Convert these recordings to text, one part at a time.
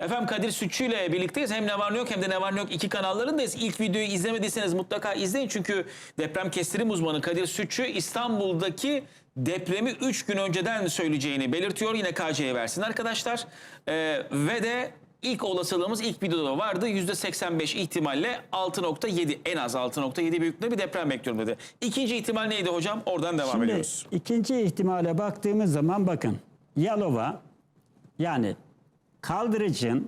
Efendim Kadir Sütçü ile birlikteyiz. Hem Ne Var Ne Yok hem de Ne Var Ne Yok iki kanallarındayız. İlk videoyu izlemediyseniz mutlaka izleyin. Çünkü deprem kestirim uzmanı Kadir Sütçü İstanbul'daki depremi 3 gün önceden söyleyeceğini belirtiyor. Yine KC'ye versin arkadaşlar. Ee, ve de ilk olasılığımız ilk videoda vardı. %85 ihtimalle 6.7 en az 6.7 büyüklüğünde bir deprem bekliyorum dedi. İkinci ihtimal neydi hocam? Oradan devam Şimdi ediyoruz. ikinci ihtimale baktığımız zaman bakın Yalova yani kaldırıcın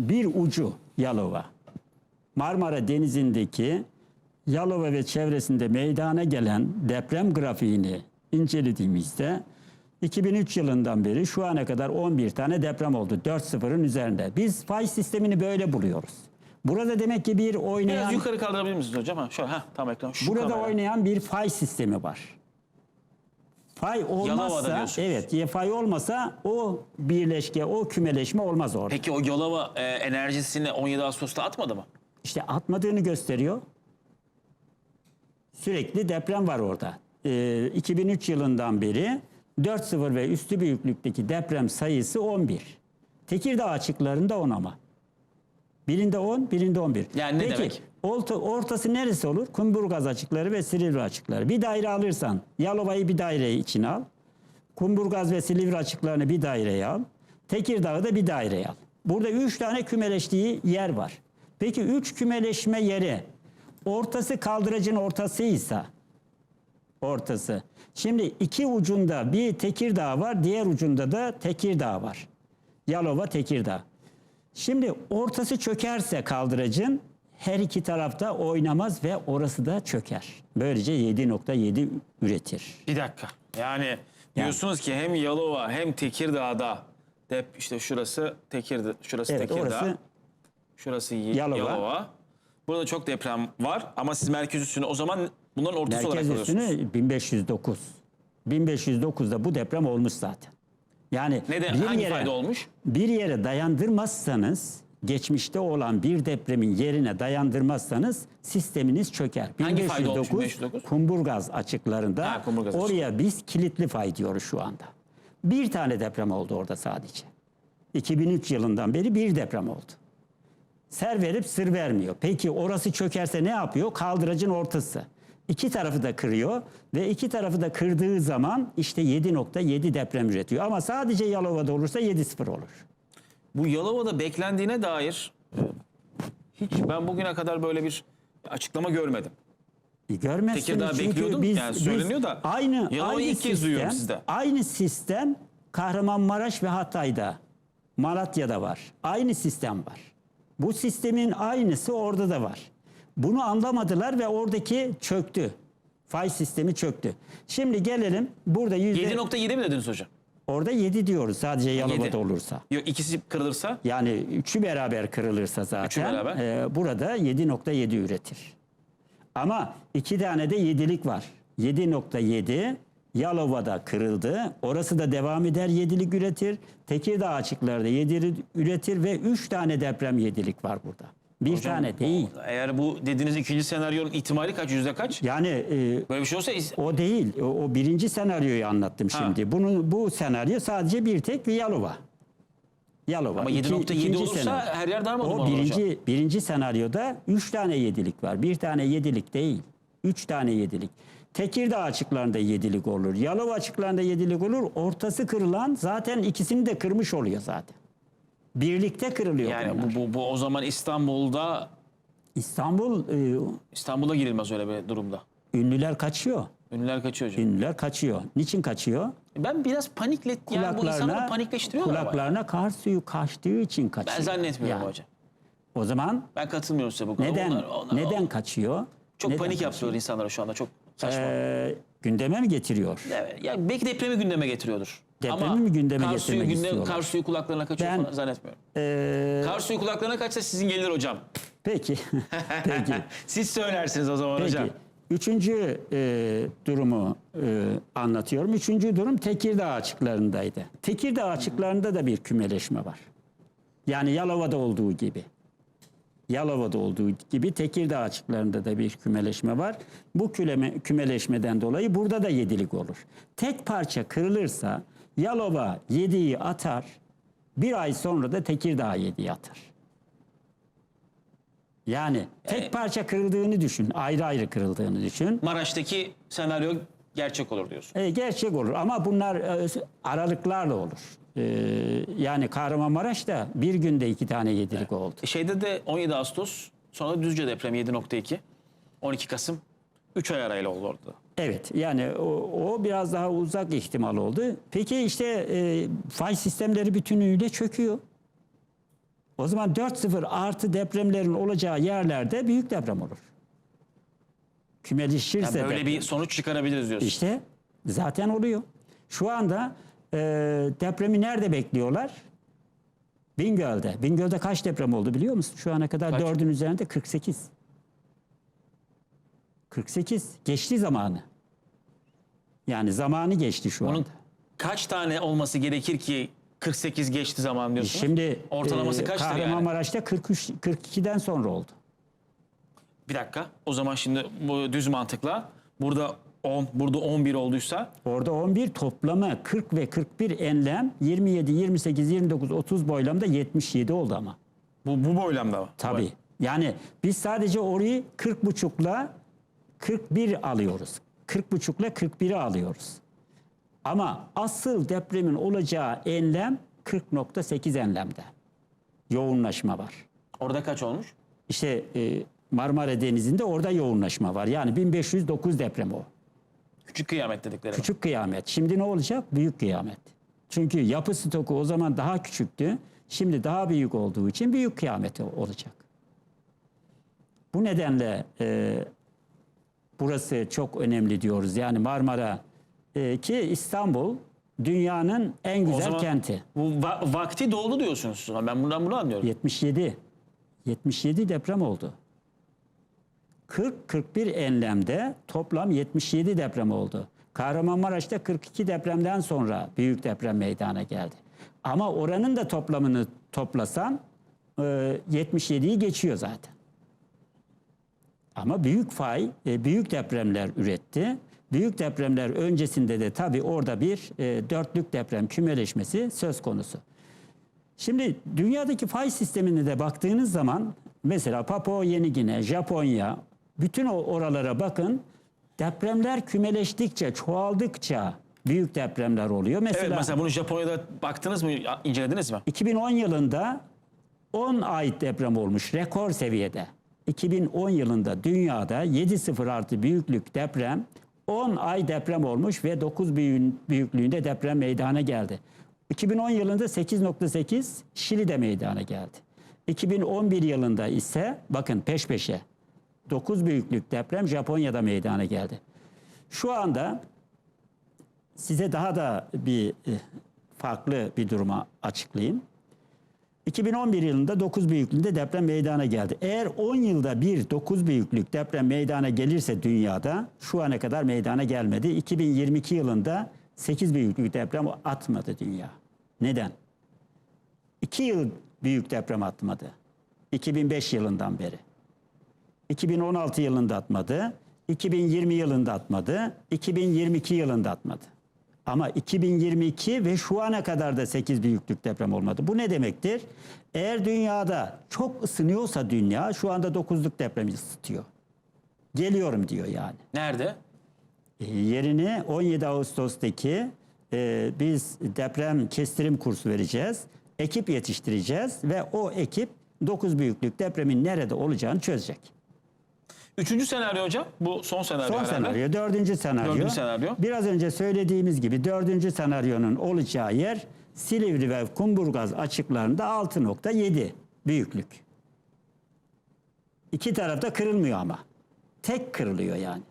bir ucu Yalova. Marmara Denizi'ndeki Yalova ve çevresinde meydana gelen deprem grafiğini incelediğimizde 2003 yılından beri şu ana kadar 11 tane deprem oldu. 4-0'ın üzerinde. Biz fay sistemini böyle buluyoruz. Burada demek ki bir oynayan Biraz yukarı kaldırabilir misiniz hocam? Ha, şöyle, ha, tam ekran. Şu Burada kamera. oynayan bir fay sistemi var. Fay Yalova'da olmazsa, evet, ya fay olmasa o birleşke, o kümeleşme olmaz orada. Peki o Yalova e, enerjisini 17 Ağustos'ta atmadı mı? İşte atmadığını gösteriyor. Sürekli deprem var orada. Ee, 2003 yılından beri 4.0 ve üstü büyüklükteki deprem sayısı 11. Tekirdağ açıklarında 10 ama. Birinde 10, birinde 11. Yani ne Peki, demek? Orta, ortası neresi olur? Kumburgaz açıkları ve Silivri açıkları. Bir daire alırsan Yalova'yı bir daire içine al. Kumburgaz ve Silivri açıklarını bir daireye al. Tekirdağ'ı da bir daireye al. Burada üç tane kümeleştiği yer var. Peki üç kümeleşme yeri ortası kaldıracın ortasıysa ortası. Şimdi iki ucunda bir Tekirdağ var, diğer ucunda da Tekirdağ var. Yalova, Tekirdağ. Şimdi ortası çökerse kaldıracın her iki tarafta oynamaz ve orası da çöker. Böylece 7.7 üretir. Bir dakika. Yani diyorsunuz ki hem Yalova hem Tekirdağ'da dep işte şurası Tekirdağ, şurası Evet Tekirdağ, orası şurası Yalova. Yalova. Burada çok deprem var ama siz merkez üstüne o zaman bunların ortası olarak merkez alıyorsunuz. üstüne 1509. 1509'da bu deprem olmuş zaten. Yani Neden? bir Hangi yere, fayda olmuş? bir yere dayandırmazsanız geçmişte olan bir depremin yerine dayandırmazsanız sisteminiz çöker. Hangi fayda olmuş 1509? Kumburgaz açıklarında Ha, Kumburgaz oraya biz kilitli fay diyoruz şu anda. Bir tane deprem oldu orada sadece. 2003 yılından beri bir deprem oldu. Ser verip sır vermiyor. Peki orası çökerse ne yapıyor? Kaldıracın ortası. İki tarafı da kırıyor ve iki tarafı da kırdığı zaman işte 7.7 deprem üretiyor. Ama sadece Yalova'da olursa 7.0 olur. Bu Yalova'da beklendiğine dair e, hiç ben bugüne kadar böyle bir açıklama görmedim. E, Görmezsiniz Tekirdağ çünkü bekliyordum. biz, Yani söyleniyor biz da aynı, aynı ilk kez duyuyorum sizde. Aynı sistem Kahramanmaraş ve Hatay'da, Malatya'da var. Aynı sistem var. Bu sistemin aynısı orada da var. Bunu anlamadılar ve oradaki çöktü. Fay sistemi çöktü. Şimdi gelelim burada yüzde 7.7 mi dediniz hocam? Orada 7 diyoruz sadece Yalova'da olursa. Yok ikisi kırılırsa Yani üçü beraber kırılırsa zaten Üçü beraber. e, burada 7.7 üretir. Ama iki tane de yedilik var. 7.7 Yalova'da kırıldı. Orası da devam eder yedilik üretir. Tekirdağ açıklarda yedilik üretir ve üç tane deprem yedilik var burada. Bir tane değil. eğer bu dediğiniz ikinci senaryonun ihtimali kaç yüzde kaç? Yani e, Böyle bir şey olsa o değil. O, o birinci senaryoyu anlattım Ha. şimdi. Bunu bu senaryo sadece bir tek Yalova. Yalova. ama İki- 7.7 ikinci olursa senaryo. her yer darma O birinci, hocam. birinci senaryoda üç tane yedilik var. Bir tane yedilik değil. Üç tane yedilik. Tekirdağ açıklarında yedilik olur. Yalova açıklarında yedilik olur. Ortası kırılan zaten ikisini de kırmış oluyor zaten. Birlikte kırılıyor Yani bu, bu, bu o zaman İstanbul'da İstanbul e, İstanbul'a girilmez öyle bir durumda. ünlüler kaçıyor. Ünlüler kaçıyor hocam. Ünlüler kaçıyor. Niçin kaçıyor? Ben biraz paniklet yani bu insanları panikleştiriyorlar ama. kulaklarına kar suyu kaçtığı için kaçıyor. Ben zannetmiyorum Yani hocam. O zaman Ben katılmıyorum size bu konuda. neden Onlar- onlar- neden kaçıyor? Çok Neden panik kaçıyor? yaptırıyor insanlara şu anda çok saçma. Ee, gündeme mi getiriyor? Evet, yani belki depremi gündeme getiriyordur. Depremi Ama mi gündeme kar suyu, getirmek gündem, istiyorlar? kar suyu kulaklarına kaçıyor Ben- falan zannetmiyorum. Ee, Kar suyu kulaklarına kaçsa sizin gelir hocam. peki. peki. Siz söylersiniz o zaman hocam. Peki. Üçüncü e, durumu e, anlatıyorum. Üçüncü durum Tekirdağ açıklarındaydı. Tekirdağ açıklarında da bir kümeleşme var. Yani Yalova'da olduğu gibi. Yalova'da olduğu gibi Tekirdağ açıklarında da bir kümeleşme var. Bu küleme, kümeleşmeden dolayı burada da yedilik olur. Tek parça kırılırsa Yalova yediği atar, Bir ay sonra da Tekirdağ 7'ye atar. Yani tek Evet. parça kırıldığını düşün. Ayrı ayrı kırıldığını düşün. Maraş'taki senaryo gerçek olur diyorsun. E, gerçek olur ama bunlar e, aralıklarla olur. E, yani Kahramanmaraş'ta bir günde iki tane yedilik oldu. Şeyde de 17 Ağustos sonra Düzce deprem 7.2. 12 Kasım 3 ay arayla oldu orada. Evet yani o, o biraz daha uzak ihtimal oldu. Peki işte e, fay sistemleri bütünüyle çöküyor. O zaman 4-0 artı depremlerin olacağı yerlerde büyük deprem olur. Kümeleşirse Yani böyle deprem- bir sonuç çıkarabiliriz diyorsun. İşte zaten oluyor. Şu anda e, depremi nerede bekliyorlar? Bingöl'de. Bingöl'de kaç deprem oldu biliyor musun? Şu ana kadar Kaç? dördün üzerinde 48. 48. Geçti zamanı. Yani zamanı geçti şu Onun anda. kaç tane olması gerekir ki 48 geçti zaman diyorsun? Şimdi ortalaması e, kaçtır yani? Kahramanmaraş'ta 43 42'den sonra oldu. Bir dakika. O zaman şimdi bu düz mantıkla burada 10, burada 11 olduysa Orada 11 toplamı 40 ve 41 enlem 27, 28, 29, 30 boylamda 77 oldu ama. bu bu boylamda mı? Tabii. Yani biz sadece orayı 40 buçukla 41 alıyoruz. 40 buçukla 41'i alıyoruz. Ama asıl depremin olacağı enlem 40.8 enlemde. Yoğunlaşma var. Orada kaç olmuş? İşte e, Marmara Denizi'nde orada yoğunlaşma var. Yani 1509 deprem o. Küçük kıyamet dedikleri. Küçük kıyamet. Şimdi ne olacak? Büyük kıyamet. Çünkü yapı stoku o zaman daha küçüktü. Şimdi daha büyük olduğu için büyük kıyamet olacak. Bu nedenle e, burası çok önemli diyoruz. Yani Marmara e, ki İstanbul dünyanın en güzel zaman kenti. Bu va- vakti doldu diyorsunuz. Ben bundan bunu anlıyorum. 77. 77 deprem oldu. 40-41 enlemde toplam 77 deprem oldu. Kahramanmaraş'ta 42 depremden sonra büyük deprem meydana geldi. Ama oranın da toplamını toplasan e, 77'yi geçiyor zaten. Ama büyük fay, e, büyük depremler üretti. Büyük depremler öncesinde de tabii orada bir e, dörtlük deprem kümeleşmesi söz konusu. Şimdi dünyadaki fay sistemine de baktığınız zaman mesela Papua Yeni Gine, Japonya bütün oralara bakın depremler kümeleştikçe, çoğaldıkça büyük depremler oluyor. Mesela, Evet mesela bunu Japonya'da baktınız mı, incelediniz mi? 2010 yılında 10 ait deprem olmuş rekor seviyede. 2010 yılında dünyada 7.0 artı büyüklük deprem 10 ay deprem olmuş ve 9 büyüğün- büyüklüğünde deprem meydana geldi. 2010 yılında 8.8 Şili'de meydana geldi. 2011 yılında ise bakın peş peşe 9 büyüklük deprem Japonya'da meydana geldi. Şu anda size daha da bir e, farklı bir duruma açıklayayım. 2011 yılında 9 büyüklüğünde deprem meydana geldi. Eğer 10 yılda bir 9 büyüklük deprem meydana gelirse dünyada şu ana kadar meydana gelmedi. 2022 yılında 8 büyüklük deprem atmadı dünya. Neden? 2 yıl büyük deprem atmadı. 2005 yılından beri. 2016 yılında atmadı. 2020 yılında atmadı. 2022 yılında atmadı. Ama 2022 ve şu ana kadar da 8 büyüklük deprem olmadı. Bu ne demektir? Eğer dünyada çok ısınıyorsa dünya şu anda 9'luk deprem ısıtıyor. Geliyorum diyor yani. Nerede? E, yerini 17 Ağustos'taki e, biz deprem kestirim kursu vereceğiz. Ekip yetiştireceğiz ve o ekip 9 büyüklük depremin nerede olacağını çözecek. Üçüncü senaryo hocam. Bu son senaryo Son herhalde. senaryo, dördüncü senaryo. Dördüncü senaryo. Biraz önce söylediğimiz gibi dördüncü senaryonun olacağı yer Silivri ve Kumburgaz açıklarında 6.7 büyüklük. İki tarafta kırılmıyor ama. Tek kırılıyor yani.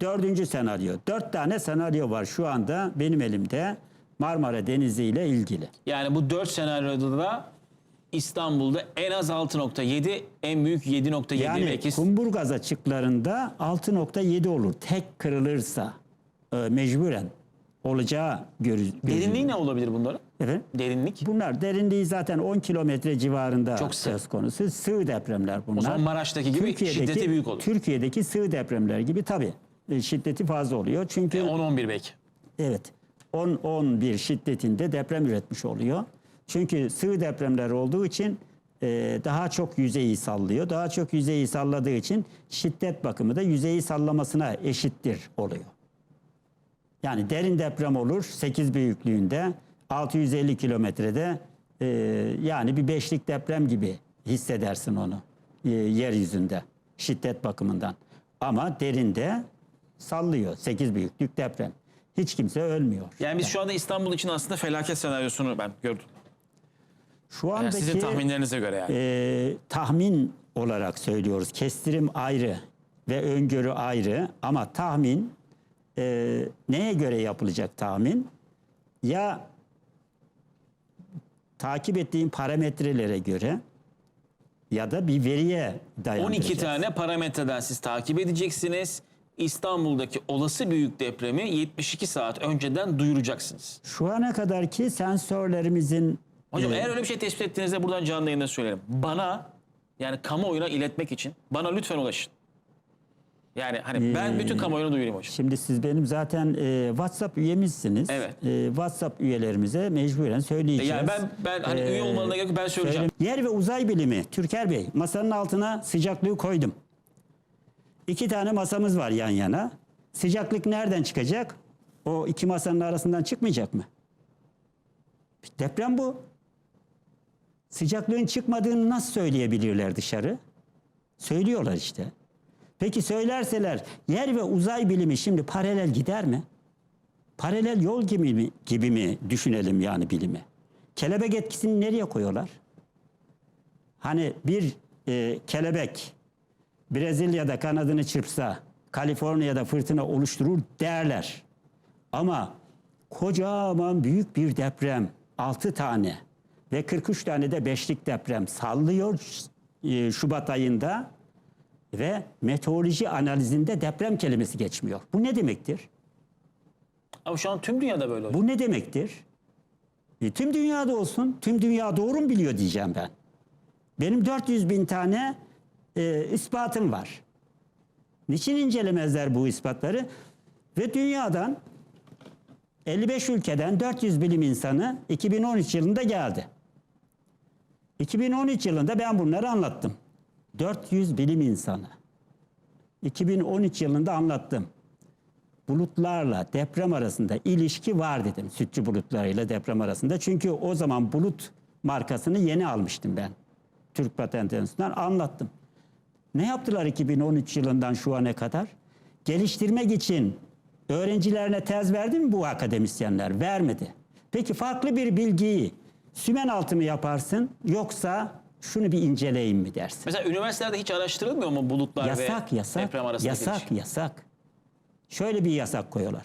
Dördüncü senaryo. Dört tane senaryo var şu anda benim elimde Marmara Denizi ile ilgili. Yani bu dört senaryoda da İstanbul'da en az 6.7, en büyük 7.7 Yani belki. Kumburgaz açıklarında 6.7 olur. Tek kırılırsa e, mecburen olacağı görü- Derinliği ne olabilir bunların? Efendim? Derinlik. Bunlar derinliği zaten 10 kilometre civarında Çok sığ. söz konusu. Sığ depremler bunlar. O zaman Maraş'taki gibi şiddeti büyük olur. Türkiye'deki sığ depremler gibi tabii e, şiddeti fazla oluyor. Çünkü 10-11 belki. evet 10-11 şiddetinde deprem üretmiş oluyor. Çünkü sığ depremler olduğu için e, daha çok yüzeyi sallıyor. Daha çok yüzeyi salladığı için şiddet bakımı da yüzeyi sallamasına eşittir oluyor. Yani derin deprem olur 8 büyüklüğünde 650 kilometrede e, yani bir beşlik deprem gibi hissedersin onu e, yeryüzünde şiddet bakımından. Ama derinde sallıyor 8 büyüklük deprem. Hiç kimse ölmüyor. Yani biz şu anda İstanbul için aslında felaket senaryosunu ben gördüm. Şu Yani andaki sizin tahminlerinize göre yani. e, tahmin olarak söylüyoruz. Kestirim ayrı ve öngörü ayrı ama tahmin e, neye göre yapılacak tahmin? Ya takip ettiğim parametrelere göre ya da bir veriye dayandıracağız. 12 tane parametreden siz takip edeceksiniz. İstanbul'daki olası büyük depremi 72 saat önceden duyuracaksınız. Şu ana kadarki sensörlerimizin Hocam eğer öyle bir şey tespit ettiğinizde buradan canlı yayında söylerim. Bana yani kamuoyuna iletmek için bana lütfen ulaşın. Yani hani ben bütün kamuoyuna duyurayım hocam. Şimdi siz benim zaten e, WhatsApp üyemizsiniz. Evet. E, WhatsApp üyelerimize mecburen söyleyeceğiz. Yani ben ben hani Ee, üye olmalarına gerek yok, ben söyleyeceğim. Söyle- Yer ve uzay bilimi Türker Bey masanın altına sıcaklığı koydum. İki tane masamız var yan yana. Sıcaklık nereden çıkacak? O iki masanın arasından çıkmayacak mı? Deprem bu. Sıcaklığın çıkmadığını nasıl söyleyebilirler dışarı? Söylüyorlar işte. Peki söylerseler yer ve uzay bilimi şimdi paralel gider mi? Paralel yol gibi mi, gibi mi düşünelim yani bilimi? Kelebek etkisini nereye koyuyorlar? Hani bir e, kelebek Brezilya'da kanadını çırpsa Kaliforniya'da fırtına oluşturur derler. Ama kocaman büyük bir deprem 6 tane ve 43 tane de beşlik deprem sallıyor e, Şubat ayında ve meteoroloji analizinde deprem kelimesi geçmiyor. Bu ne demektir? Ama şu an tüm dünyada böyle hocam. Bu ne demektir? E, tüm dünyada olsun. Tüm dünya doğru mu biliyor diyeceğim ben. Benim 400 bin tane e, ispatım var. Niçin incelemezler bu ispatları? Ve dünyadan 55 ülkeden 400 bilim insanı 2013 yılında geldi. 2013 yılında ben bunları anlattım. 400 bilim insanı. 2013 yılında anlattım bulutlarla deprem arasında ilişki var dedim. Sütçü bulutlarıyla deprem arasında. Çünkü o zaman bulut markasını yeni almıştım ben. Türk Patent Enstitüsü'nden anlattım. Ne yaptılar 2013 yılından şu ana kadar? Geliştirmek için öğrencilerine tez verdi mi bu akademisyenler? Vermedi. Peki farklı bir bilgiyi sümen altı mı yaparsın yoksa şunu bir inceleyeyim mi dersin? Mesela üniversitelerde hiç araştırılmıyor mu bulutlar Yasak, ve yasak, deprem arasındaki yasak, ilişki? yasak. Şöyle bir yasak koyuyorlar.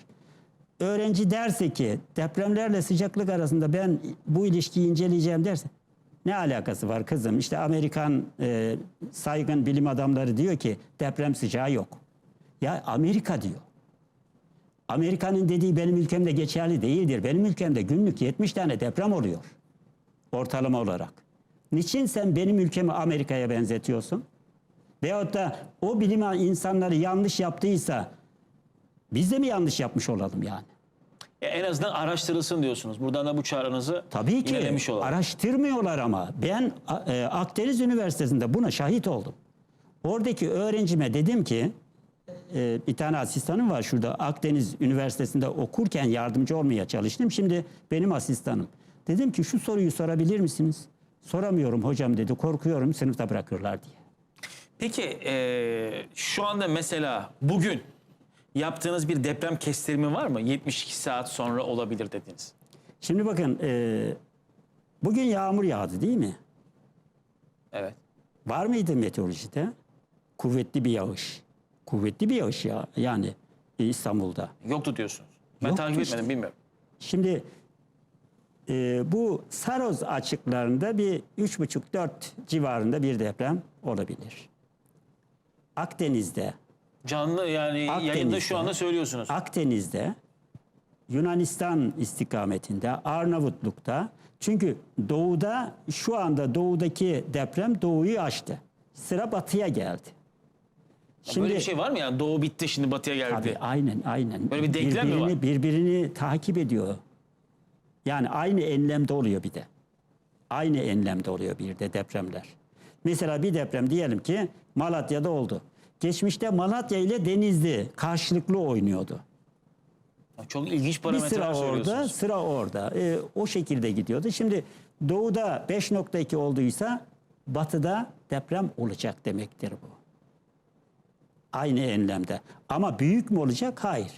Öğrenci derse ki depremlerle sıcaklık arasında ben bu ilişkiyi inceleyeceğim derse ne alakası var kızım? İşte Amerikan e, saygın bilim adamları diyor ki deprem sıcağı yok. Ya Amerika diyor. Amerika'nın dediği benim ülkemde geçerli değildir. Benim ülkemde günlük 70 tane deprem oluyor. Ortalama olarak. Niçin sen benim ülkemi Amerika'ya benzetiyorsun? Veyahut da o bilim insanları yanlış yaptıysa biz de mi yanlış yapmış olalım yani? E, en azından araştırılsın diyorsunuz. Buradan da bu çağrınızı Tabii ki olalım. araştırmıyorlar ama ben e, Akdeniz Üniversitesi'nde buna şahit oldum. Oradaki öğrencime dedim ki e, bir tane asistanım var şurada Akdeniz Üniversitesi'nde okurken yardımcı olmaya çalıştım. Şimdi benim asistanım. Dedim ki şu soruyu sorabilir misiniz? Soramıyorum hocam dedi korkuyorum sınıfta bırakırlar diye. Peki e, şu anda mesela bugün yaptığınız bir deprem kestirimi var mı? 72 saat sonra olabilir dediniz. Şimdi bakın e, bugün yağmur yağdı değil mi? Evet. Var mıydı meteorolojide? Kuvvetli bir yağış. Kuvvetli bir yağış ya yani e, İstanbul'da. Yoktu diyorsunuz. Ben Yoktu takip işte. etmedim bilmiyorum. Şimdi e, bu Saroz açıklarında bir 3,5-4 civarında bir deprem olabilir. Akdeniz'de, Canlı yani yayında Akdeniz'de. şu anda söylüyorsunuz. Akdeniz'de, Yunanistan istikametinde, Arnavutluk'ta çünkü doğuda şu anda doğudaki deprem doğuyu aştı. Sıra batıya geldi. Şimdi Böyle bir şey var mı yani? Doğu bitti şimdi batıya geldi. Tabii aynen aynen. Böyle bir denklem mi var? Birbirini takip ediyor. Yani aynı enlemde oluyor bir de. Aynı enlemde oluyor bir de depremler. Mesela bir deprem diyelim ki Malatya'da oldu. Geçmişte Malatya ile Denizli karşılıklı oynuyordu. Çok ilginç Bir parametreler sıra orada, sıra orada. Ee, o şekilde gidiyordu. Şimdi doğuda 5.2 olduysa batıda deprem olacak demektir bu. Aynı enlemde. Ama büyük mü olacak? Hayır.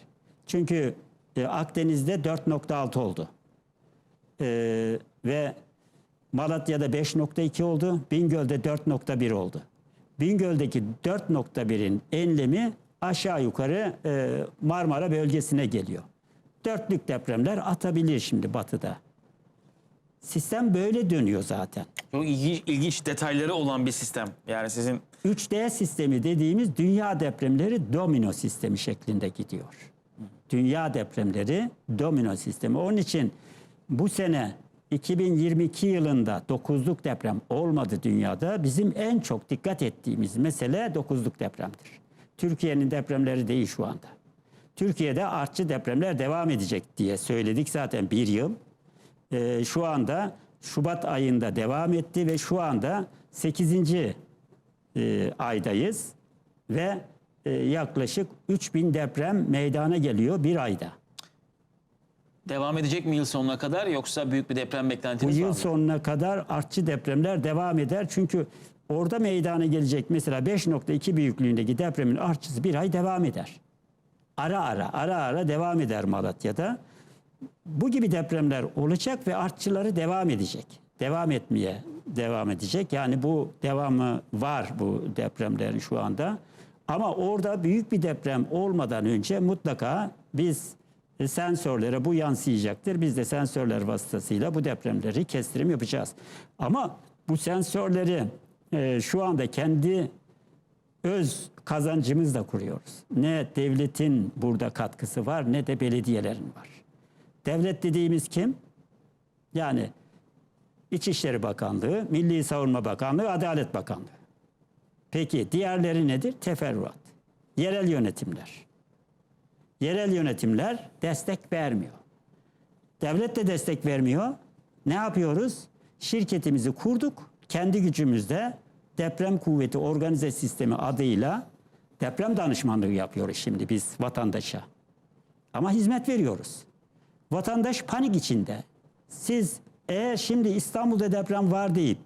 Çünkü e, Akdeniz'de 4.6 oldu. Ee, ve Malatya'da 5.2 oldu. Bingöl'de 4.1 oldu. Bingöl'deki 4.1'in enlemi aşağı yukarı e, Marmara bölgesine geliyor. Dörtlük depremler atabilir şimdi batıda. Sistem böyle dönüyor zaten. Çok ilginç, ilginç detayları olan bir sistem. Yani sizin 3D sistemi dediğimiz dünya depremleri domino sistemi şeklinde gidiyor. Dünya depremleri domino sistemi. Onun için bu sene 2022 yılında 9'luk deprem olmadı dünyada. Bizim en çok dikkat ettiğimiz mesele 9'luk depremdir. Türkiye'nin depremleri değil şu anda. Türkiye'de artçı depremler devam edecek diye söyledik zaten bir yıl. Ee, şu anda Şubat ayında devam etti ve şu anda 8 e, aydayız ve e, yaklaşık 3000 deprem meydana geliyor bir ayda. Devam edecek mi yıl sonuna kadar yoksa büyük bir deprem Bu beklentiniz var yıl mı? sonuna kadar artçı depremler devam eder. Çünkü orada meydana gelecek mesela 5.2 büyüklüğündeki depremin artçısı bir ay devam eder. Ara ara ara ara devam eder Malatya'da. Bu gibi depremler olacak ve artçıları devam edecek. Devam etmeye devam edecek. Yani bu devamı var bu depremlerin şu anda. Ama orada büyük bir deprem olmadan önce mutlaka biz sensörlere bu yansıyacaktır. Biz de sensörler vasıtasıyla bu depremleri kestirim yapacağız. Ama bu sensörleri e, şu anda kendi öz kazancımızla kuruyoruz. Ne devletin burada katkısı var ne de belediyelerin var. Devlet dediğimiz kim? Yani İçişleri Bakanlığı, Milli Savunma Bakanlığı, Adalet Bakanlığı. Peki diğerleri nedir? Teferruat. Yerel yönetimler. Yerel yönetimler destek vermiyor. Devlet de destek vermiyor. Ne yapıyoruz? Şirketimizi kurduk. Kendi gücümüzde deprem kuvveti organize sistemi adıyla deprem danışmanlığı yapıyoruz şimdi biz vatandaşa. Ama hizmet veriyoruz. Vatandaş panik içinde. Siz eğer şimdi İstanbul'da deprem var deyip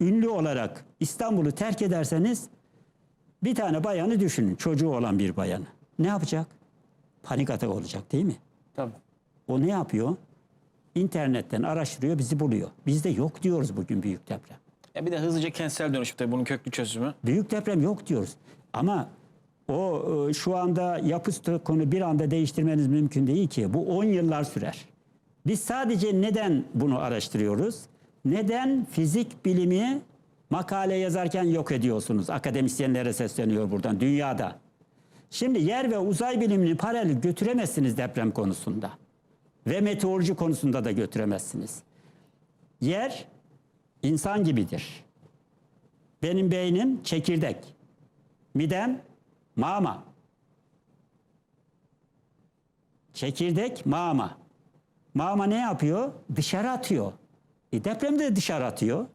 ünlü olarak İstanbul'u terk ederseniz bir tane bayanı düşünün. Çocuğu olan bir bayanı. Ne yapacak? Panik atak olacak değil mi? Tabii. O ne yapıyor? İnternetten araştırıyor, bizi buluyor. Bizde yok diyoruz bugün büyük deprem. Ya bir de hızlıca kentsel dönüşüm tabii bunun köklü çözümü. Büyük deprem yok diyoruz. Ama o e, şu anda yapı stokunu bir anda değiştirmeniz mümkün değil ki. Bu 10 yıllar sürer. Biz sadece neden bunu araştırıyoruz? Neden fizik bilimi makale yazarken yok ediyorsunuz? Akademisyenlere sesleniyor buradan dünyada. Şimdi yer ve uzay bilimini paralel götüremezsiniz deprem konusunda. Ve meteoroloji konusunda da götüremezsiniz. Yer insan gibidir. Benim beynim çekirdek. Midem mama. Çekirdek mama. Mama ne yapıyor? Dışarı atıyor. E deprem de dışarı atıyor.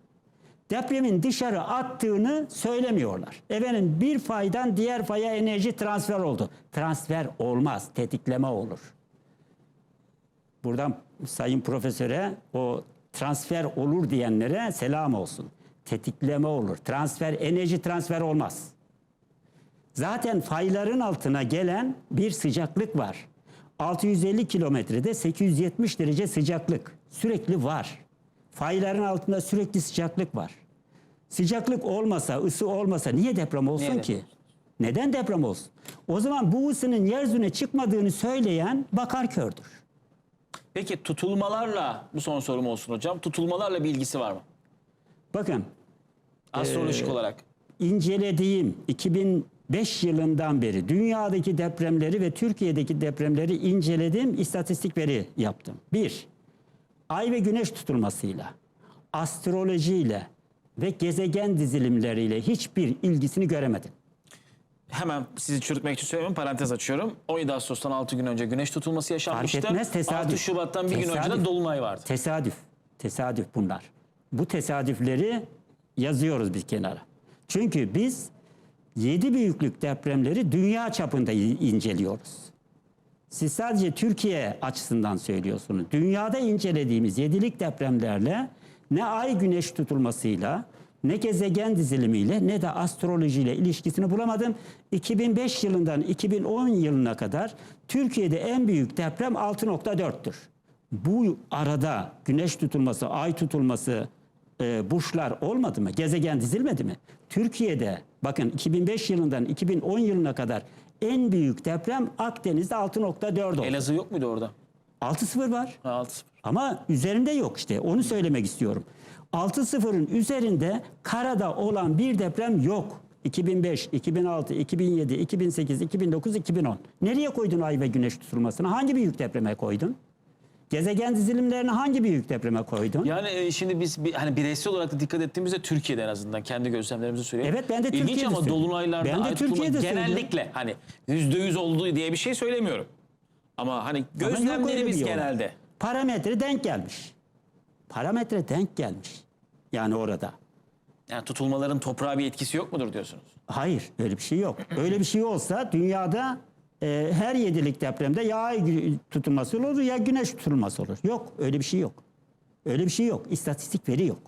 Depremin dışarı attığını söylemiyorlar. Efendim bir faydan diğer faya enerji transfer oldu. Transfer olmaz, tetikleme olur. Buradan sayın profesöre o transfer olur diyenlere selam olsun. Tetikleme olur. Transfer, enerji transfer olmaz. Zaten fayların altına gelen bir sıcaklık var. 650 kilometrede 870 derece sıcaklık sürekli var. Fayların altında sürekli sıcaklık var. Sıcaklık olmasa, ısı olmasa niye deprem olsun Niye ki? deprem Neden deprem olsun? O zaman bu ısının yeryüzüne çıkmadığını söyleyen bakar kördür. Peki tutulmalarla bu son sorum olsun hocam. Tutulmalarla bir ilgisi var mı? Bakın Astrolojik olarak. incelediğim 2005 yılından beri dünyadaki depremleri ve Türkiye'deki depremleri inceledim, istatistik veri yaptım. Bir, ay ve güneş tutulmasıyla, astrolojiyle ve gezegen dizilimleriyle hiçbir ilgisini göremedim. hemen sizi çürütmek için söylemiyorum parantez açıyorum. 17 Ağustos'tan 6 gün önce güneş tutulması yaşanmıştı. etmez, tesadüf. 6 Şubat'tan bir gün önce de Tesadüf. dolunay vardı. Tesadüf. Tesadüf bunlar. Bu tesadüfleri yazıyoruz bir kenara. Çünkü biz yedi büyüklük depremleri dünya çapında inceliyoruz. Siz sadece Türkiye açısından söylüyorsunuz. Dünyada incelediğimiz yedilik depremlerle ne ay güneş tutulmasıyla ne gezegen dizilimiyle ne de astrolojiyle ilişkisini bulamadım. 2005 yılından 2010 yılına kadar Türkiye'de en büyük deprem 6.4'tür. Bu arada güneş tutulması, ay tutulması, e, burçlar olmadı mı? Gezegen dizilmedi mi? Türkiye'de bakın 2005 yılından 2010 yılına kadar en büyük deprem Akdeniz'de 6.4 oldu. Elazığ yok muydu orada? 6.0 var. Ha, 6 Ama üzerinde yok işte. Onu söylemek istiyorum. 6.0'ın üzerinde karada olan bir deprem yok. 2005, 2006, 2007, 2008, 2009, 2010. Nereye koydun ay ve güneş tutulmasını? Hangi büyük depreme koydun? Gezegen dizilimlerini hangi büyük depreme koydun? Yani e, şimdi biz bir, hani bireysel olarak da dikkat ettiğimizde Türkiye'de en azından kendi gözlemlerimizi söylüyorum. Evet, ben de İlginç Türkiye'de ama söylüyorum. dolunaylarda Ben de Türkiye'de genellikle hani yüzde yüz olduğu diye bir şey söylemiyorum. Ama hani yok bir yol. genelde. Parametre denk gelmiş. Parametre denk gelmiş. Yani orada. Yani tutulmaların toprağa bir etkisi yok mudur diyorsunuz? Hayır öyle bir şey yok. Öyle bir şey olsa dünyada e, her yedilik depremde ya ay tutulması olur ya güneş tutulması olur. Yok öyle bir şey yok. Öyle bir şey yok. İstatistik veri yok.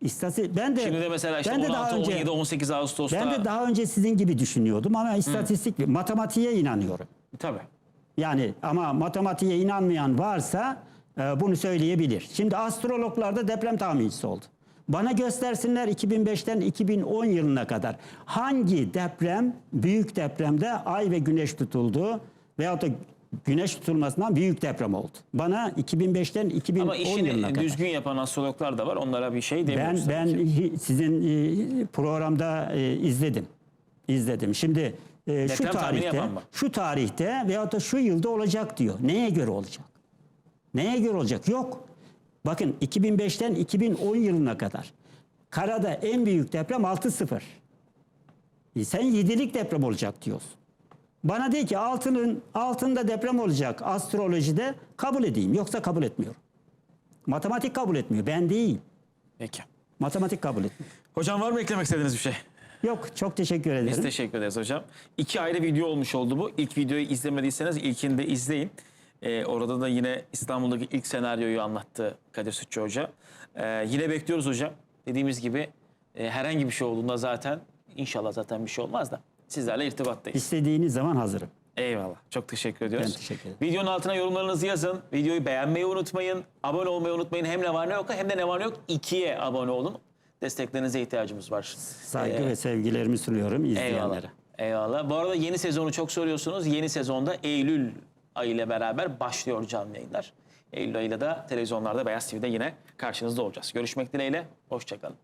İstatistik ben de Şimdi de mesela işte ben de daha 16, önce 17, 18 Ağustos'ta. ben de daha önce sizin gibi düşünüyordum ama istatistik matematiğe inanıyorum. Tabii. Yani ama matematiğe inanmayan varsa e, bunu söyleyebilir. Şimdi astrologlar da deprem tahmincisi oldu. Bana göstersinler 2005'ten 2010 yılına kadar hangi deprem, büyük depremde ay ve güneş tutuldu veyahut da güneş tutulmasından büyük deprem oldu. Bana 2005'ten 2010 Ama yılına işini kadar. düzgün yapan astrologlar da var. Onlara bir şey Ben demiyoruz. ben ki. hi- sizin programda e, izledim. İzledim. Şimdi e, şu tarihte şu tarihte veyahut da şu yılda olacak diyor. Neye göre olacak? Neye göre olacak? Yok. Bakın 2005'ten 2010 yılına kadar karada en büyük deprem 6.0. E sen yedilik deprem olacak diyorsun. Bana de ki altının altında deprem olacak astrolojide kabul edeyim. Yoksa kabul etmiyorum. Matematik kabul etmiyor. Ben değil. Peki. Matematik kabul etmiyor. Hocam var mı eklemek istediğiniz bir şey? Yok çok teşekkür ederim. Biz teşekkür ederiz hocam. İki ayrı video olmuş oldu bu. İlk videoyu izlemediyseniz ilkini de izleyin. Ee, orada da yine İstanbul'daki ilk senaryoyu anlattı Kadir Sütçü Hoca. Ee, yine bekliyoruz hocam. Dediğimiz gibi e, herhangi bir şey olduğunda zaten inşallah zaten bir şey olmaz da sizlerle irtibattayız. İstediğiniz zaman hazırım. Eyvallah. Çok teşekkür ediyoruz. Ben teşekkür ederim. Videonun altına yorumlarınızı yazın. Videoyu beğenmeyi unutmayın. Abone olmayı unutmayın. Hem ne var ne yok hem de ne var ne yok ikiye abone olun. Desteklerinize ihtiyacımız var. Saygı Ee, ve sevgilerimi sunuyorum Eyvallah. izleyenlere. Eyvallah. Bu arada yeni sezonu çok soruyorsunuz. Yeni sezonda Eylül ayı ile beraber başlıyor canlı yayınlar. Eylül ayıyla da televizyonlarda Beyaz TV'de yine karşınızda olacağız. Görüşmek dileğiyle. Hoşçakalın.